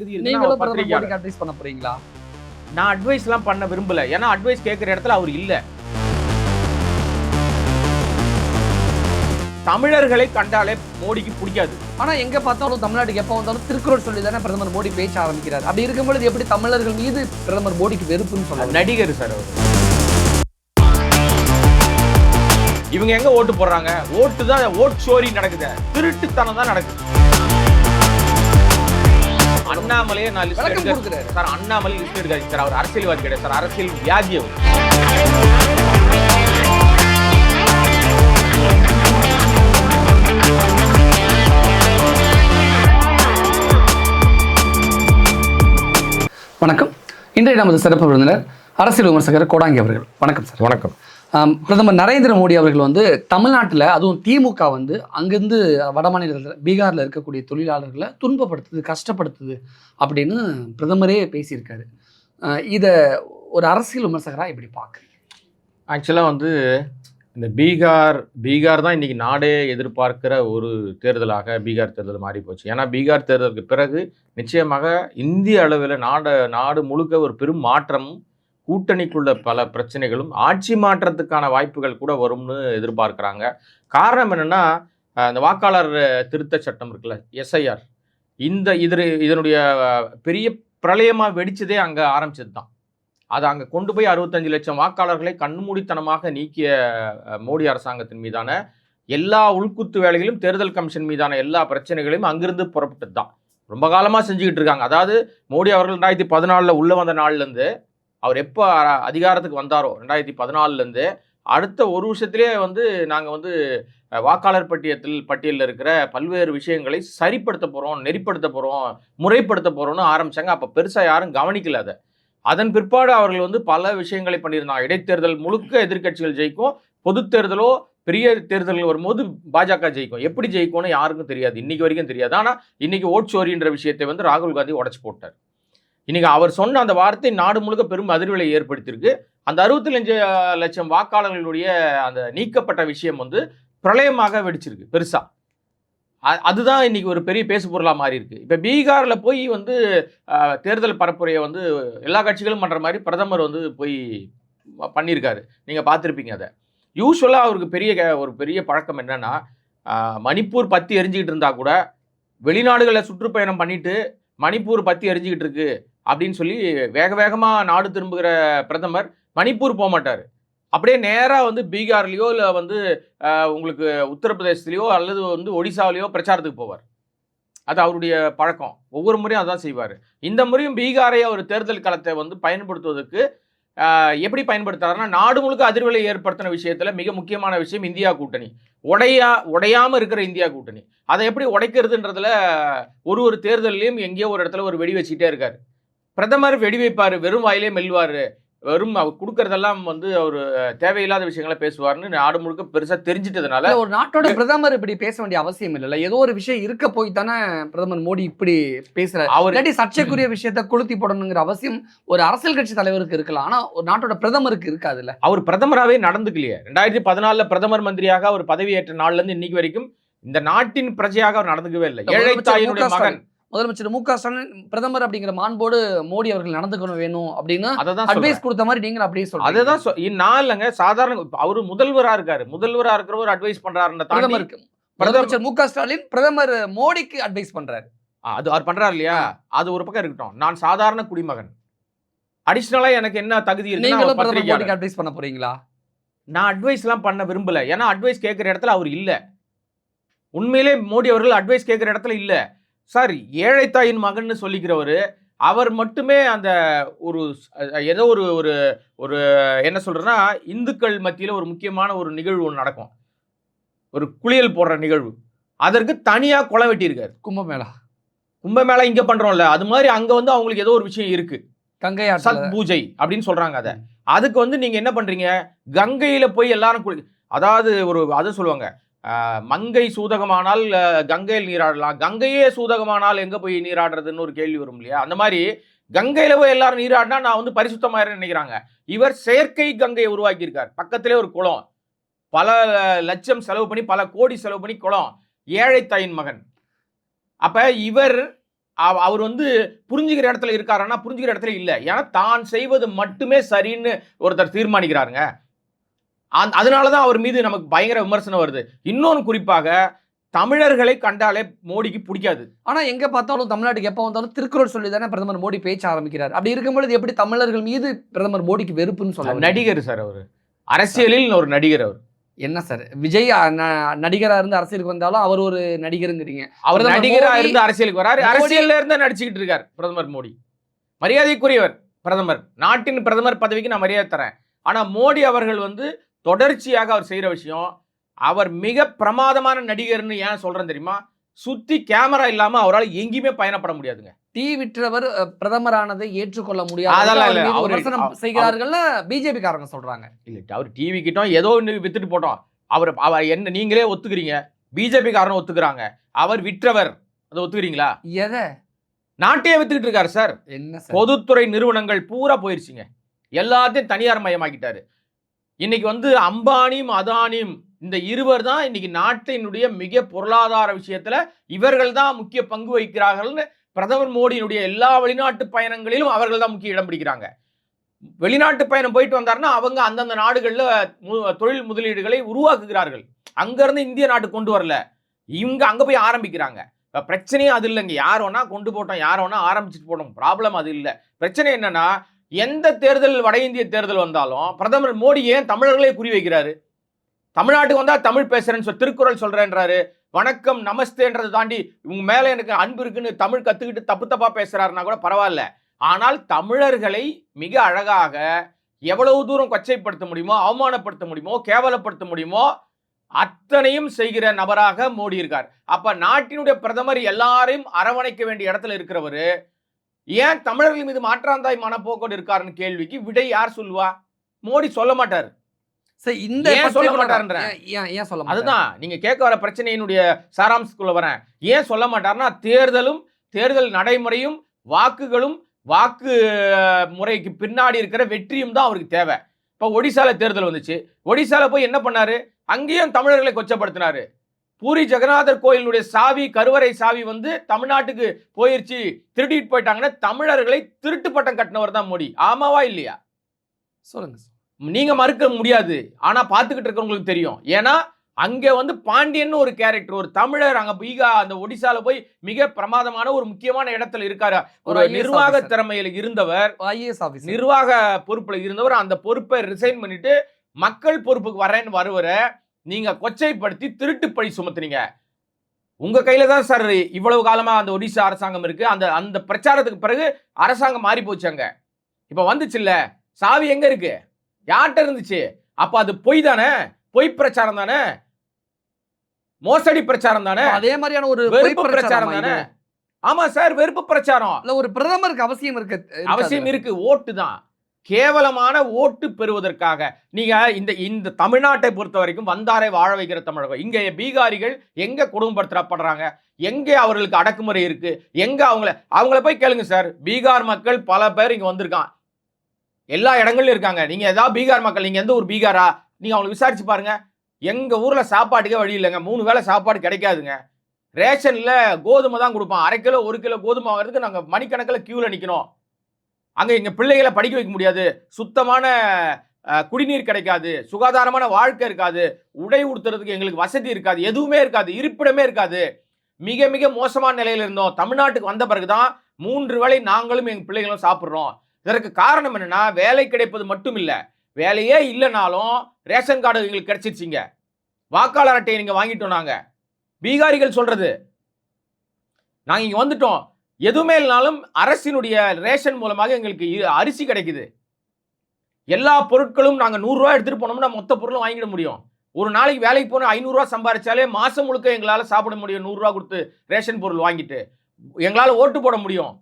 நீங்களும் அட்வைஸ் பண்ண போறீங்களா? நான் அட்வைஸ்லாம் பண்ண விரும்பல. ஏன்னா அட்வைஸ் கேட்குற இடத்துல அவர் இல்ல. தமிழர்களை கண்டாலே மோடிக்கு பிடிக்காது. ஆனா எங்க பார்த்தாலும் தமிழ்நாட்டுக்கு எப்ப வந்தாலும் திருக்குறள் சொல்லி தானே பிரதமர் மோடி பேச ஆரம்பிக்கிறார். அப்படி இருக்கும்பொழுது எப்படி தமிழர்கள் மீது பிரதமர் மோடிக்கு வெறுப்புன்னு சொல்லலாம் நடிகர் சார் அவர். இவங்க எங்க ஓட்டு போடுறாங்க? ஓட்டு தான் ஓட் சோரி நடக்குது. திருட்டுத்தனம் தான் நடக்குது. அண்ணாமலையே நான் லிஸ்ட் விளக்கம் எடுக்க கொடுக்குறாரு சார் அண்ணாமலை லிஸ்ட் எடுக்காது சார் அவர் அரசியல்வாதி கிடையாது. சார் அரசியல் வியாதி அவர். வணக்கம். இன்றைய நமது சிறப்பு விருந்தினர் அரசியல் விமர்சகர் கோடாங்கி அவர்கள். வணக்கம் சார். வணக்கம். பிரதமர் நரேந்திர மோடி அவர்கள் வந்து தமிழ்நாட்டில் அதுவும் திமுக வந்து அங்கேருந்து வட மாநிலத்தில் பீகாரில் இருக்கக்கூடிய தொழிலாளர்களை துன்பப்படுத்துது கஷ்டப்படுத்துது அப்படின்னு பிரதமரே பேசியிருக்காரு. இதை ஒரு அரசியல் விமர்சகராக எப்படி பார்க்குறீங்க ஆக்சுவலாக வந்து இந்த பீகார் பீகார் தான் இன்றைக்கி நாடே எதிர்பார்க்கிற ஒரு தேர்தலாக பீகார் தேர்தல் மாறி போச்சு. ஏன்னா பீகார் தேர்தலுக்கு பிறகு நிச்சயமாக இந்திய அளவில் நாடு நாடு முழுக்க ஒரு பெரும் மாற்றமும் கூட்டணிக்குள்ள பல பிரச்சனைகளும் ஆட்சி மாற்றத்துக்கான வாய்ப்புகள் கூட வரும்னு எதிர்பார்க்குறாங்க. காரணம் என்னென்னா இந்த வாக்காளர் திருத்த சட்டம் இருக்குல்ல எஸ்ஐஆர். இந்த இது இதனுடைய பெரிய பிரளயமாக வெடிச்சதே அங்கே ஆரம்பிச்சது தான் அதை அங்கே கொண்டு போய் அறுபத்தஞ்சு லட்சம் வாக்காளர்களை கண்மூடித்தனமாக நீக்கிய மோடி அரசாங்கத்தின் மீதான எல்லா உள்குத்து வேலைகளும் தேர்தல் கமிஷன் மீதான எல்லா பிரச்சனைகளையும் அங்கிருந்து புறப்பட்டது தான் ரொம்ப காலமாக செஞ்சுக்கிட்டு இருக்காங்க. அதாவது மோடி அவர்கள் ரெண்டாயிரத்தி பதினாலில் உள்ளே வந்த நாள்லேருந்து அவர் எப்போ அதிகாரத்துக்கு வந்தாரோ ரெண்டாயிரத்தி பதினாலுலேருந்து அடுத்த ஒரு வருஷத்திலே வந்து நாங்கள் வந்து வாக்காளர் பட்டியத்தில் பட்டியலில் இருக்கிற பல்வேறு விஷயங்களை சரிப்படுத்த போகிறோம் நெறிப்படுத்த போகிறோம் முறைப்படுத்த போகிறோம்னு ஆரம்பித்தாங்க அப்போ பெருசாக யாரும் கவனிக்கல அதை. அதன் பிற்பாடு அவர்கள் வந்து பல விஷயங்களை பண்ணியிருந்தாங்க. இடைத்தேர்தல் முழுக்க எதிர்க்கட்சிகள் ஜெயிக்கும் பொது தேர்தலோ பெரிய தேர்தல்கள் வரும்போது பாஜக ஜெயிக்கும். எப்படி ஜெயிக்கும்னு யாருக்கும் தெரியாது. இன்னைக்கு வரைக்கும் தெரியாது. ஆனால் இன்னைக்கு ஓட்சோரின்ற விஷயத்தை வந்து ராகுல் காந்தி உடச்சு போட்டார். இன்னைக்கு அவர் சொன்ன அந்த வார்த்தை நாடு முழுக்க பெரும் அதிர்வலை ஏற்படுத்தியிருக்கு. அந்த அறுபத்தி லட்சம் வாக்காளர்களுடைய அந்த நீக்கப்பட்ட விஷயம் வந்து பிரளயமாக வெடிச்சிருக்கு பெருசா. அதுதான் இன்னைக்கு ஒரு பெரிய பேசு பொருளாக மாறி இருக்கு இப்போ பீகாரில் போய் வந்து தேர்தல் பரப்புரையை வந்து எல்லா கட்சிகளும் பண்ணுற மாதிரி பிரதமர் வந்து போய் பண்ணியிருக்காரு. நீங்கள் பார்த்துருப்பீங்க அதை. யூஸ்வலாக அவருக்கு பெரிய க- ஒரு பெரிய பழக்கம் என்னன்னா மணிப்பூர் பற்றி எரிஞ்சிக்கிட்டு இருந்தால் கூட வெளிநாடுகளில் சுற்றுப்பயணம் பண்ணிட்டு மணிப்பூர் பற்றி எரிஞ்சிக்கிட்டு இருக்கு. அப்படின்னு சொல்லி வேக வேகமாக நாடு திரும்புகிற பிரதமர் மணிப்பூர் போக மாட்டார். அப்படியே நேராக வந்து பீகார்லேயோ இல்லை வந்து உங்களுக்கு உத்தரப்பிரதேசத்துலேயோ அல்லது வந்து ஒடிசாவிலேயோ பிரச்சாரத்துக்கு போவார். அது அவருடைய பழக்கம். ஒவ்வொரு முறையும் அதான் செய்வார். இந்த முறையும் பீகாரை அவர் தேர்தல் களத்தை வந்து பயன்படுத்துவதற்கு எப்படி பயன்படுத்துறாருன்னா நாடு முழுக்க அதிர்வலை ஏற்படுத்தின விஷயத்தில் மிக முக்கியமான விஷயம் இந்தியா கூட்டணி. உடையா உடையாமல் இருக்கிற இந்தியா கூட்டணி. அதை எப்படி உடைக்கிறதுன்றதுல ஒரு ஒரு தேர்தல்லையும் எங்கேயோ ஒரு இடத்துல ஒரு வெடி வச்சுக்கிட்டே இருக்காரு. பிரதமர் வெடி வைப்பாரு வெறும் வாயிலே மெல்வாரு வெறும் அவர் கொடுக்கறதெல்லாம் வந்து அவர் தேவையில்லாத விஷயங்களை பேசுவார்னு நாடு முழுக்க பெருசா தெரிஞ்சிட்டதுனால ஒரு நாட்டோட பிரதமர் இப்படி பேச வேண்டிய அவசியம் இல்லைல்ல ஏதோ ஒரு விஷயம் இருக்க போய் தானே பிரதமர் மோடி இப்படி பேசுறாரு. அவர் இல்லாட்டி சர்ச்சைக்குரிய விஷயத்த கொளுத்தி போடணுங்கிற அவசியம் ஒரு அரசியல் கட்சி தலைவருக்கு இருக்கலாம். ஆனா ஒரு நாட்டோட பிரதமருக்கு இருக்காதுல்ல. அவர் பிரதமராகவே நடந்துக்கலையே. ரெண்டாயிரத்தி பதினாலுல பிரதமர் மந்திரியாக அவர் பதவியேற்ற நாள்ல இருந்து இன்னைக்கு வரைக்கும் இந்த நாட்டின் பிரஜையாக அவர் நடந்துக்கவே இல்லை. ஏழை தாயினுடைய மகன். முதலமைச்சர் மு க ஸ்டாலின் பிரதமர் அப்படிங்கிற மாண்போடு மோடி அவர்கள் நடந்துக்கணும் வேணும் அப்படின்னு அட்வைஸ் கொடுத்த மாதிரி நீங்களும் அப்படியே சொல்றீங்க. அதுதான் நான் இல்லைங்க சாதாரண அவரு முதல்வரா இருக்காரு. முதல்வரா இருக்கிறவர் அட்வைஸ் பண்றாருன்னு தாண்டி பிரதமருக்கு முதலமைச்சர் மு க ஸ்டாலின் பிரதமர் மோடிக்கு அட்வைஸ் பண்றாரு. அது அவர் பண்றாரு இல்லையா? அது ஒரு பக்கம் இருக்கட்டும். நான் சாதாரண குடிமகன். அடிஷனலா எனக்கு என்ன தகுதி பிரதமர். மோடிக்கு அட்வைஸ் பண்ண போறீங்களா? நான் அட்வைஸ்லாம் பண்ண விரும்பல. ஏன்னா அட்வைஸ் கேட்குற இடத்துல அவர் இல்ல. உண்மையிலே மோடி அவர்கள் அட்வைஸ் கேட்குற இடத்துல இல்ல. சார் ஏழை தாயின் மகன்னு சொல்லிக்கிறவர் அவர் மட்டுமே அந்த ஒரு ஏதோ ஒரு ஒரு ஒரு என்ன சொல்றேன்னா இந்துக்கள் மத்தியில ஒரு முக்கியமான ஒரு நிகழ்வு ஒன்று நடக்கும். ஒரு குளியல் போடுற நிகழ்வு. அதற்கு தனியா கொலை வெட்டியிருக்காரு. கும்பமேளா. கும்பமேளா இங்க பண்றோம்ல அது மாதிரி அங்க வந்து அவங்களுக்கு ஏதோ ஒரு விஷயம் இருக்கு. கங்கை சத் பூஜை அப்படின்னு சொல்றாங்க அதை. அதுக்கு வந்து நீங்க என்ன பண்றீங்க? கங்கையில போய் எல்லாரும் குளி அதாவது ஒரு அது சொல்லுவாங்க. மங்கை சூதகமானால் கங்கையில் நீராடலாம். கங்கையே சூதகமானால் எங்கே போய் நீராடுறதுன்னு ஒரு கேள்வி வரும் இல்லையா? அந்த மாதிரி கங்கையில் போய் எல்லாரும் நீராடினா நான் வந்து பரிசுத்தமாயிரேன்னு நினைக்கிறாங்க. இவர் செயற்கை கங்கையை உருவாக்கியிருக்கார். பக்கத்திலே ஒரு குளம். பல லட்சம் செலவு பண்ணி பல கோடி செலவு பண்ணி குளம். ஏழை தாயின் மகன். அப்போ இவர் அவ- அவர் வந்து புரிஞ்சுக்கிற இடத்துல இருக்காருன்னா புரிஞ்சுக்கிற இடத்துல இல்லை. ஏன்னா தான் செய்வது மட்டுமே சரின்னு ஒருத்தர் தீர்மானிக்கிறாருங்க. அந்த- அதனாலதான் அவர் மீது நமக்கு பயங்கர விமர்சனம் வருது. இன்னொன்னு குறிப்பாக தமிழர்களை கண்டாலே மோடிக்கு பிடிக்காது. ஆனா எங்க பார்த்தாலும் தமிழ்நாட்டுக்கு எப்போ வந்தாலும் திருக்குறள் சொல்லி தானே பிரதமர் மோடி பேச்ச ஆரம்பிக்கிறார். அப்படி இருக்கும்பொழுது எப்படி தமிழர்கள் மீது பிரதமர் மோடிக்கு வெறுப்புன்னு சொல்ல? நடிகர் சார் அவர். அரசியலில் ஒரு நடிகர் அவர். என்ன சார்? விஜய் அ, ந- நடிகரா இருந்து அரசியலுக்கு வந்தாலும் அவர் ஒரு நடிகருங்கிறீங்க. அவர் பிரதமர் நடிகரா மோடி- இருந்து அரசியலுக்கு வராரு. அரசியல்ல இருந்து நடிச்சுக்கிட்டு இருக்கார் பிரதமர் மோடி. மரியாதைக்குரியவர் பிரதமர். நாட்டின் பிரதமர் பதவிக்கு நான் மரியாதை தரேன். ஆனா மோடி அவர்கள் வந்து தொடர்ச்சியாக அவர் செய்யற விஷயம் அவர் மிக பிரமாதமான நடிகர்னு ஏன் சொல்றேன் தெரியுமா? சுத்தி கேமரா இல்லாம அவரால் எங்கேயுமே பயணப்பட முடியாதுங்க. டீ விற்றவர் பிரதமரானதை ஏற்றுக்கொள்ள முடியாது. அதெல்லாம் விமர்சனம் செய்கிறார்கள்னு பிஜேபி காரங்க சொல்றாங்க. இல்ல அவர் டிவி கிட்டோம் ஏதோ ஒன்று வித்துட்டு போட்டோம். அவர் அவர் என்ன நீங்களே ஒத்துக்கிறீங்க. பிஜேபி காரனும் ஒத்துக்கிறாங்க. அவர் விற்றவர். அதை ஒத்துக்கிறீங்களா? எதை? நாட்டையே வித்துக்கிட்டு இருக்காரு சார். என்ன பொதுத்துறை நிறுவனங்கள் பூரா போயிருச்சுங்க. எல்லாத்தையும் தனியார் மயமாக்கிட்டாரு. இன்னைக்கு வந்து அம்பானியும் அதானியும் இந்த இருவர் தான் இன்னைக்கு நாட்டினுடைய மிக பொருளாதார விஷயத்துல இவர்கள் தான் முக்கிய பங்கு வகிக்கிறார்கள்னு பிரதமர் மோடியினுடைய எல்லா வெளிநாட்டு பயணங்களிலும் அவர்கள் தான் முக்கிய இடம் பிடிக்கிறாங்க. வெளிநாட்டு பயணம் போயிட்டு வந்தாருன்னா அவங்க அந்தந்த நாடுகளில் தொழில் முதலீடுகளை உருவாக்குகிறார்கள். அங்கேருந்து இந்திய நாட்டு கொண்டு வரல. இவங்க அங்கே போய் ஆரம்பிக்கிறாங்க. இப்போ பிரச்சனையே அது இல்லைங்க. யார் வேணா கொண்டு போட்டோம் யார் வேணா ஆரம்பிச்சுட்டு போட்டோம் ப்ராப்ளம் அது இல்லை. பிரச்சனை என்னன்னா எந்த தேர்தல் வட இந்திய தேர்தல் வந்தாலும் பிரதமர் மோடி ஏன் தமிழர்களே குறி வைக்கிறாரு? தமிழ்நாட்டுக்கு வந்தால் தமிழ் பேசுறேன்னு சொல்லி திருக்குறள் சொல்றேன்றாரு. வணக்கம் நமஸ்தேன்றதை தாண்டி உங்க மேல எனக்கு அன்பு இருக்குன்னு தமிழ் கத்துக்கிட்டு தப்பு தப்பா பேசுறாருன்னா கூட பரவாயில்ல. ஆனால் தமிழர்களை மிக அழகாக எவ்வளவு தூரம் கொச்சைப்படுத்த முடியுமோ அவமானப்படுத்த முடியுமோ கேவலப்படுத்த முடியுமோ அத்தனையும் செய்கிற நபராக மோடி இருக்கார். அப்ப நாட்டினுடைய பிரதமர் எல்லாரையும் அரவணைக்க வேண்டிய இடத்துல இருக்கிறவர் ஏன் தமிழர்கள் மீது மாற்றாந்தாய் மனப்போக்கோடு இருக்காருன்னு கேள்விக்கு விடை யார் சொல்லுவா? மோடி சொல்ல மாட்டார். சார் இந்த சொல்ல மாட்டாருன்றேன்? ஏன் ஏன் சொல்ல அதுதான் நீங்க கேட்க வர பிரச்சனையினுடைய சாராம்சத்துக்குள்ள வரேன். ஏன் சொல்ல மாட்டார்னா தேர்தலும் தேர்தல் நடைமுறையும் வாக்குகளும் வாக்கு முறைக்கு பின்னாடி இருக்கிற வெற்றியும் தான் அவருக்கு தேவை. இப்போ ஒடிசால தேர்தல் வந்துச்சு. ஒடிசால போய் என்ன பண்ணாரு? அங்கேயும் தமிழர்களை கொச்சப்படுத்தினாரு. பூரி ஜெகநாதர் கோயிலுடைய சாவி கருவறை சாவி வந்து தமிழ்நாட்டுக்கு போயிருச்சு திருடிட்டு போயிட்டாங்கன்னா தமிழர்களை திருட்டு பட்டம் கட்டினவர் தான் மோடி. ஆமாவா இல்லையா? சொல்லுங்க. நீங்க மறுக்க முடியாது. ஆனா பாத்துக்கிட்டு இருக்கவங்களுக்கு தெரியும். ஏன்னா அங்க வந்து பாண்டியன் ஒரு கேரக்டர் ஒரு தமிழர் அங்க பீகா அந்த ஒடிசால போய் மிக பிரமாதமான ஒரு முக்கியமான இடத்துல இருக்காரு. ஒரு நிர்வாக. திறமையில இருந்தவர் ஐஏஎஸ் ஆபீசர் நிர்வாக பொறுப்புல இருந்தவர் அந்த பொறுப்பை ரிசைன் பண்ணிட்டு மக்கள் பொறுப்புக்கு வரேன்னு வருவரை நீங்க கொச்சைப்படுத்தி திருட்டு பழி சுமத்துனீங்க. உங்க கையில தான் சார் இவ்வளவு காலமா அந்த ஒடிசா அரசாங்கம் இருக்கு. அந்த அந்த பிரச்சாரத்துக்கு பிறகு அரசாங்கம் மாறி போச்சு அங்க. இப்ப வந்துச்சுல்ல? சாவி எங்க இருக்கு? யார்கிட்ட இருந்துச்சு? அப்ப அது பொய் தானே? பொய் பிரச்சாரம் தானே? மோசடி பிரச்சாரம் தானே? அதே மாதிரியான ஒரு வெறுப்பு பிரச்சாரம் தானே? ஆமா சார் வெறுப்பு பிரச்சாரம். இல்ல ஒரு பிரதமருக்கு அவசியம் இருக்கு? அவசியம் இருக்கு ஓட்டு தான். கேவலமான ஓட்டு பெறுவதற்காக. நீங்கள் இந்த இந்த தமிழ்நாட்டை பொறுத்த வரைக்கும் வந்தாரை வாழ வைக்கிற தமிழகம். இங்கே பீகாரிகள் எங்கே குடும்பப்படுத்தப்படுறாங்க? எங்கே அவர்களுக்கு அடக்குமுறை இருக்குது எங்கே அவங்கள அவங்கள போய் கேளுங்க சார். பீகார் மக்கள் பல பேர் இங்கே வந்திருக்கான் எல்லா இடங்கள்லையும் இருக்காங்க. நீங்கள் ஏதாவது பீகார் மக்கள் நீங்கள் எந்த ஒரு பீகாரா? நீங்கள் அவங்களை விசாரிச்சு பாருங்கள் எங்கள் ஊரில் சாப்பாட்டுக்கே வழி இல்லைங்க. மூணு வேளை சாப்பாடு கிடைக்காதுங்க. ரேஷனில் கோதுமை தான் கொடுப்பான். அரை கிலோ ஒரு கிலோ கோதுமை வாங்குறதுக்கு நாங்கள் மணிக்கணக்கில் க்யூவில் நிற்கணும் அங்கே எங்கள் பிள்ளைகளை படிக்க வைக்க முடியாது. சுத்தமான குடிநீர் கிடைக்காது. சுகாதாரமான வாழ்க்கை இருக்காது. உடை உடுத்துறதுக்கு எங்களுக்கு வசதி இருக்காது. எதுவுமே இருக்காது. இருப்பிடமே இருக்காது. மிக மிக மோசமான நிலையில் இருந்தோம். தமிழ்நாட்டுக்கு வந்த பிறகுதான் மூன்று வேளை நாங்களும் எங்கள் பிள்ளைகளும் சாப்பிட்றோம். இதற்கு காரணம் என்னன்னா வேலை கிடைப்பது மட்டும் இல்லை. வேலையே இல்லைனாலும் ரேஷன் கார்டு எங்களுக்கு கிடைச்சிருச்சிங்க. வாக்காளர் அட்டையை நீங்கள் வாங்கிட்டோம் நாங்கள் பீகாரிகள் சொல்கிறது நாங்கள் இங்கே வந்துட்டோம். எதுவுமே இல்லைனாலும் அரசினுடைய ரேஷன் மூலமாக எங்களுக்கு அரிசி கிடைக்குது. எல்லா பொருட்களும் நாங்கள் நூறுரூவா எடுத்துகிட்டு போனோம்னா மொத்த பொருளும் வாங்கிட முடியும். ஒரு நாளைக்கு வேலைக்கு போனால் ஐநூறுரூவா சம்பாரிச்சாலே மாதம் முழுக்க எங்களால் சாப்பிட முடியும். நூறுரூவா கொடுத்து ரேஷன் பொருள் வாங்கிட்டு. எங்களால் ஓட்டு போட முடியும்.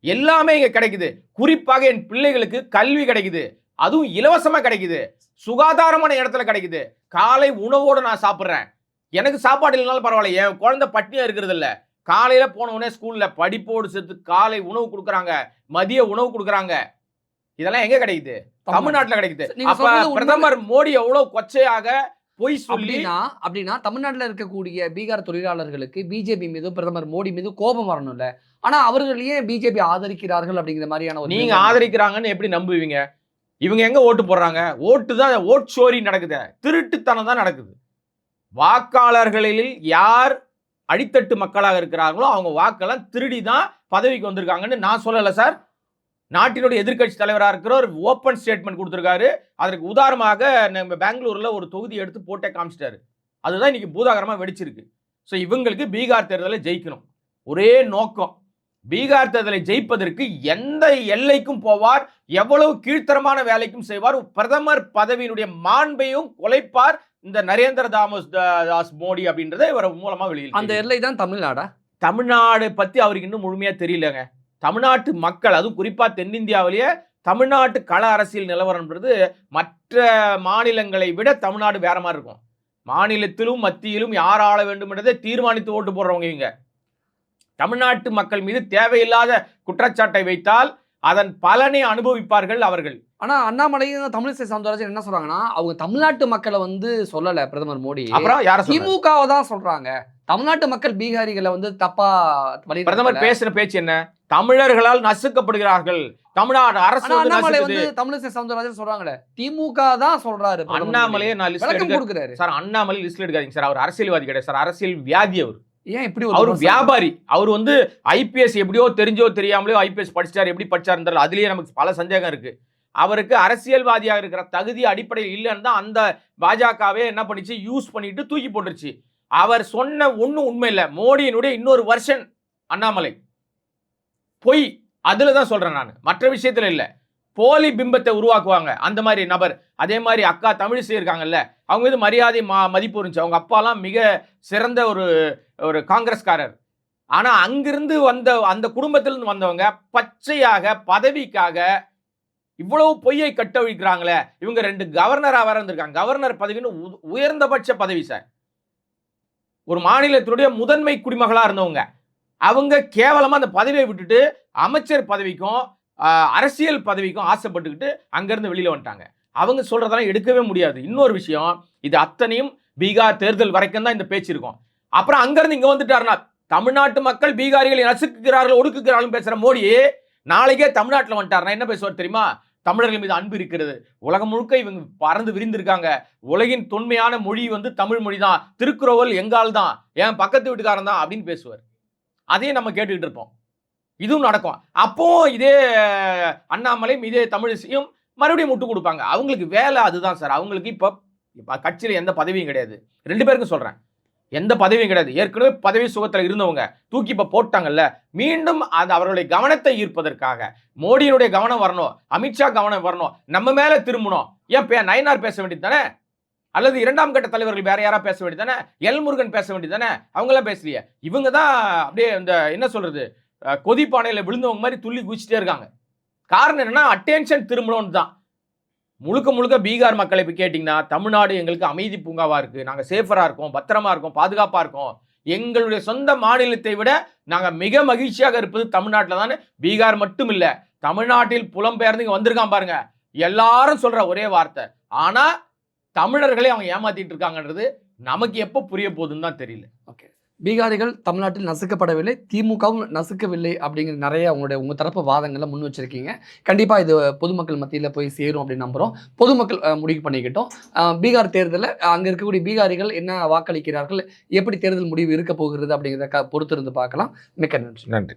எல்லாமே இங்கே கிடைக்குது. குறிப்பாக என் பிள்ளைகளுக்கு கல்வி கிடைக்குது. அதுவும் இலவசமாக கிடைக்குது. சுகாதாரமான இடத்துல கிடைக்குது. காலை உணவோடு நான் சாப்பிட்றேன். எனக்கு சாப்பாடு இல்லைனாலும் பரவாயில்ல. என் குழந்தை பட்டினியாக இருக்கிறது இல்லை காலையில போன உடனே ஸ்கூல்ல படிப்போடு சேர்த்து காலை உணவு கொடுக்குறாங்க மதிய உணவு கொடுக்குறாங்க. இதெல்லாம் எங்க கிடைக்குது? தமிழ்நாட்டுல. கிடைக்குது. அப்ப. பிரதமர் மோடி எவ்வளவு கொச்சையாக பொய் சொல்லி அப்படின்னா தமிழ்நாட்டுல இருக்கக்கூடிய பீகார் தொழிலாளர்களுக்கு பிஜேபி மீது பிரதமர் மோடி மீது கோபம் வரணும்ல. ஆனா அவர்கள் ஏன் பிஜேபி ஆதரிக்கிறார்கள் அப்படிங்கிற மாதிரியான ஒரு நீங்க. ஆதரிக்கிறாங்கன்னு எப்படி நம்புவீங்க? இவங்க எங்க ஓட்டு போடுறாங்க? ஓட்டு தான் ஓட் சோரி நடக்குது. திருட்டுத்தனம் தான் நடக்குது. வாக்காளர்களில் யார் அடித்தட்டு மக்களாக இருக்கிறார்களோ அவங்க வாக்கெல்லாம் திருடி தான் பதவிக்கு வந்திருக்காங்கன்னு நான் சொல்லலை சார். நாட்டினுடைய எதிர்க்கட்சி தலைவராக இருக்கிற ஒரு ஓப்பன் ஸ்டேட்மெண்ட் கொடுத்துருக்காரு. அதற்கு உதாரணமாக நம்ம பெங்களூரில் ஒரு தொகுதி எடுத்து போட்டே காமிச்சிட்டாரு. அதுதான் இன்னைக்கு பூதாகரமாக வெடிச்சிருக்கு. ஸோ இவங்களுக்கு பீகார் தேர்தலில் ஜெயிக்கணும். ஒரே நோக்கம். பீகார் தேர்தலை ஜெயிப்பதற்கு எந்த எல்லைக்கும் போவார் எவ்வளவு கீழ்த்தரமான வேலைக்கும் செய்வார் பிரதமர் பதவியினுடைய மாண்பையும் குலைப்பார் இந்த நரேந்திர தாமோஸ் தாஸ் மோடி அப்படின்றத இவர் மூலமா வெளியில் அந்த எல்லை தான் தமிழ்நாடா? தமிழ்நாடு பத்தி அவருக்கு இன்னும் முழுமையா தெரியலங்க. தமிழ்நாட்டு மக்கள் அதுவும் குறிப்பா தென்னிந்தியாவிலேயே தமிழ்நாட்டு கள அரசியல் நிலவரம்ன்றது மற்ற மாநிலங்களை விட தமிழ்நாடு வேற மாதிரி இருக்கும். மாநிலத்திலும் மத்தியிலும் யார் ஆள வேண்டும் என்றதை தீர்மானித்து ஓட்டு போடுறவங்க இவங்க. தமிழ்நாட்டு மக்கள் மீது தேவையில்லாத குற்றச்சாட்டை வைத்தால் அதன் பலனை அனுபவிப்பார்கள் அவர்கள். ஆனா அண்ணாமலையும் தமிழிசை சவுந்தரராஜன் என்ன சொல்றாங்கன்னா அவங்க தமிழ்நாட்டு மக்களை வந்து சொல்லல பிரதமர் மோடி. அப்புறம் யார? திமுகவை தான் சொல்றாங்க. தமிழ்நாட்டு மக்கள் பீகாரிகளை வந்து தப்பா வழி பிரதமர் பேசின பேச்சு என்ன? தமிழர்களால் நசுக்கப்படுகிறார்கள். தமிழ்நாடு அரசு அண்ணாமலை. வந்து தமிழிசை சவுந்தரராஜன் சொல்றாங்களே திமுக தான் சொல்றாரு அண்ணாமலையே நான். லிஸ்ட் கொடுக்குறாரு. சார் அண்ணாமலை லிஸ்ட்ல எடுக்காதீங்க. சார் அவர் அரசியல்வாதி கிடையாது. சார் அரசியல் வியாதி அவர். ஏன் இப்படி அவர் வியாபாரி. அவர் வந்து ஐபிஎஸ் எப்படியோ தெரிஞ்சோ தெரியாமலையோ ஐபிஎஸ் படிச்சார் எப்படி படிச்சாருன்னு தெரியல. அதுலயே நமக்கு பல சந்தேகம் இருக்கு. அவருக்கு அரசியல்வாதியாக இருக்கிற தகுதி அடிப்படையில் இல்லைன்னு தான் அந்த பாஜகவே என்ன பண்ணிச்சு? யூஸ் பண்ணிட்டு தூக்கி போட்டுருச்சு. அவர் சொன்ன ஒண்ணும் உண்மை இல்லை. மோடியினுடைய இன்னொரு வருஷன் அண்ணாமலை. பொய். அதுல தான் சொல்றேன் நான். மற்ற விஷயத்துல இல்ல. போலி பிம்பத்தை உருவாக்குவாங்க. அந்த மாதிரி நபர். அதே மாதிரி அக்கா தமிழிசை இருக்காங்கல்ல அவங்க மீது மரியாதை மா மதிப்பு இருந்துச்சு. அவங்க அப்பாலாம் மிக சிறந்த ஒரு ஒரு காங்கிரஸ்காரர். ஆனால் அங்கிருந்து வந்த அந்த குடும்பத்திலிருந்து வந்தவங்க பச்சையாக பதவிக்காக இவ்வளவு பொய்யை கட்டவிழ்க்கிறாங்களே. இவங்க ரெண்டு கவர்னராக வர இருந்திருக்காங்க. கவர்னர் பதவின்னு உ- உயர்ந்தபட்ச பதவி சார் ஒரு மாநிலத்தினுடைய முதன்மை குடிமகளாக இருந்தவங்க. அவங்க கேவலமாக அந்த பதவியை விட்டுட்டு அமைச்சர் பதவிக்கும் அரசியல் பதவிக்கும் ஆசைப்பட்டுக்கிட்டு அங்கேருந்து வெளியில் வந்துட்டாங்க. அவங்க சொல்கிறதெல்லாம் எடுக்கவே முடியாது. இன்னொரு விஷயம் இது அத்தனையும் பீகார் தேர்தல் வரைக்கும் தான் இந்த பேச்சு இருக்கும். அப்புறம் அங்கேருந்து இங்கே வந்துட்டாருன்னா தமிழ்நாட்டு மக்கள் பீகாரிகளை நசுக்குகிறார்கள் ஒடுக்குகிறார்கள் பேசுகிற மோடி நாளைக்கே தமிழ்நாட்டில் வந்துட்டாருனா என்ன பேசுவார் தெரியுமா? தமிழர்கள் மீது அன்பு இருக்கிறது. உலகம் முழுக்க இவங்க பறந்து விரிந்திருக்காங்க. உலகின் தொன்மையான மொழி வந்து தமிழ் மொழி தான். திருக்குறவல் எங்கால் தான்? என் பக்கத்து வீட்டுக்காரன் தான்? அப்படின்னு பேசுவார். அதையும் நம்ம கேட்டுக்கிட்டு இருப்போம். இதுவும் நடக்கும். அப்போ இதே அண்ணாமலையும் இதே தமிழிசையும் மறுபடியும் முட்டு கொடுப்பாங்க. அவங்களுக்கு வேலை அதுதான் சார். அவங்களுக்கு இப்போ இப்போ கட்சியில் எந்த பதவியும் கிடையாது. ரெண்டு பேருக்கும் சொல்கிறேன் எந்த பதவியும் கிடையாது. ஏற்கனவே பதவி சுகத்தில் இருந்தவங்க தூக்கி இப்போ போட்டாங்கல்ல. மீண்டும் அது அவர்களுடைய கவனத்தை ஈர்ப்பதற்காக. மோடியினுடைய கவனம் வரணும். அமித்ஷா கவனம் வரணும். நம்ம மேலே திரும்பணும். ஏன் பே நயனார் பேச வேண்டியது தானே? அல்லது இரண்டாம் கட்ட தலைவர்கள் வேற யாராவது பேச வேண்டியது தானே? எல் முருகன் பேச வேண்டியது தானே? அவங்களாம் பேசலையே. இவங்க தான் அப்படியே இந்த என்ன சொல்றது? கொதிப்பானையில் விழுந்தவங்க மாதிரி துள்ளி குதிச்சுட்டே இருக்காங்க. காரணம் என்னென்னா அட்டென்ஷன் திரும்பணும்னு தான். முழுக்க முழுக்க பீகார் மக்களை இப்போ கேட்டிங்கன்னா தமிழ்நாடு எங்களுக்கு அமைதி பூங்காவாக இருக்குது நாங்கள் சேஃபராக இருக்கோம் பத்திரமா இருக்கோம் பாதுகாப்பாக இருக்கோம். எங்களுடைய சொந்த மாநிலத்தை விட நாங்கள் மிக மகிழ்ச்சியாக இருப்பது தமிழ்நாட்டில் தானே பீகார் மட்டும் இல்லை தமிழ்நாட்டில் புலம்பெயர்ந்து இங்கே வந்திருக்கான் பாருங்க. எல்லாரும் சொல்கிற ஒரே வார்த்தை. ஆனால் தமிழர்களே அவங்க ஏமாத்திட்டு இருக்காங்கன்றது நமக்கு எப்போ புரிய போகுதுன்னு தான் தெரியல. ஓகே பீகாரிகள் தமிழ்நாட்டில் நசுக்கப்படவில்லை திமுகவும் நசுக்கவில்லை அப்படிங்கிற நிறைய உங்களுடைய உங்கள் தரப்பு வாதங்களை முன் வச்சிருக்கீங்க. கண்டிப்பாக இது பொதுமக்கள் மத்தியில் போய் சேரும் அப்படின்னு நம்புகிறோம் பொதுமக்கள் முடிவு பண்ணிக்கிட்டோம். பீகார் தேர்தலில் அங்கே இருக்கக்கூடிய பீகாரிகள் என்ன வாக்களிக்கிறார்கள் எப்படி தேர்தல் முடிவு இருக்க போகிறது அப்படிங்கிறத க- பொறுத்திருந்து பார்க்கலாம். மிக்க நன்றி. நன்றி.